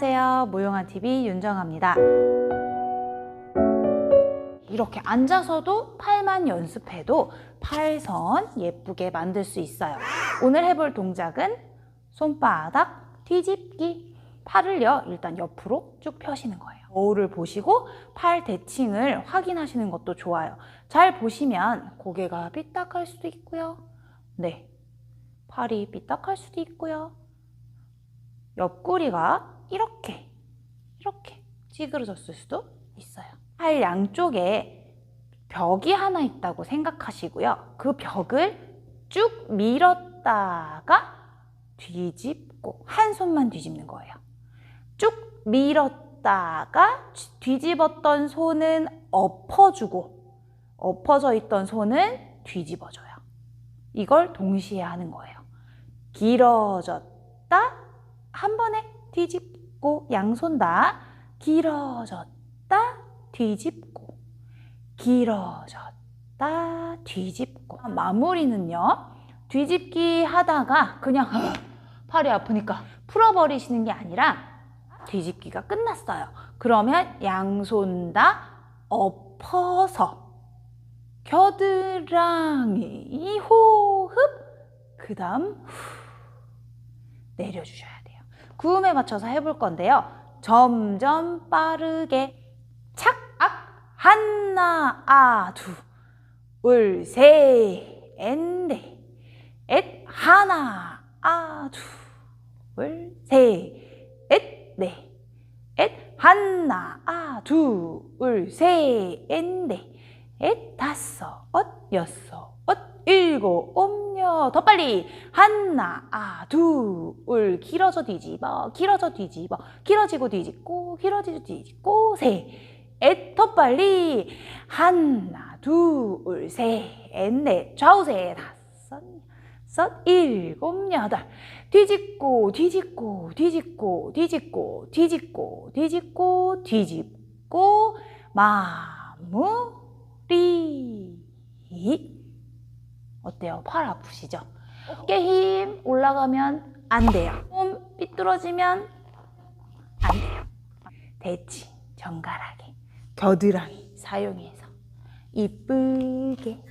안녕하세요. 무용한TV 윤정아입니다. 이렇게 앉아서도 팔만 연습해도 팔선 예쁘게 만들 수 있어요. 오늘 해볼 동작은 손바닥 뒤집기. 팔을요, 일단 옆으로 쭉 펴시는 거예요. 거울을 보시고 팔 대칭을 확인하시는 것도 좋아요. 잘 보시면 고개가 삐딱할 수도 있고요. 네. 팔이 삐딱할 수도 있고요. 옆구리가 이렇게, 이렇게 찌그러졌을 수도 있어요. 팔 양쪽에 벽이 하나 있다고 생각하시고요. 그 벽을 쭉 밀었다가 뒤집고 한 손만 뒤집는 거예요. 쭉 밀었다가 뒤집었던 손은 엎어주고 엎어져 있던 손은 뒤집어줘요. 이걸 동시에 하는 거예요. 길어졌다 한 번에 뒤집 고 양손 다 길어졌다 뒤집고 길어졌다 뒤집고. 마무리는요 뒤집기 하다가 그냥 팔이 아프니까 풀어버리시는 게 아니라 뒤집기가 끝났어요. 그러면 양손 다 엎어서 겨드랑이 호흡 그 다음 내려주셔야 구음에 맞춰서 해볼 건데요. 점점 빠르게 착 악! 하나 아 두울셋넷넷 하나 아 두울셋넷넷 하나 아 두울셋넷넷 다섯 여섯 일곱 여더 빨리. 하나 아두울 길어져 뒤집어 길어져 뒤집어 길어지고 뒤집고 길어지고 뒤집고 셋더 빨리. 하나 둘 셋 넷 좌우세. 다섯 여섯 일곱 여덟. 뒤집고 뒤집고 뒤집고 뒤집고 뒤집고 뒤집고 뒤집고. 마무리 어때요? 팔 아프시죠? 어깨 힘 올라가면 안 돼요. 몸 삐뚤어지면 안 돼요. 대칭, 정갈하게, 겨드랑이 사용해서 이쁘게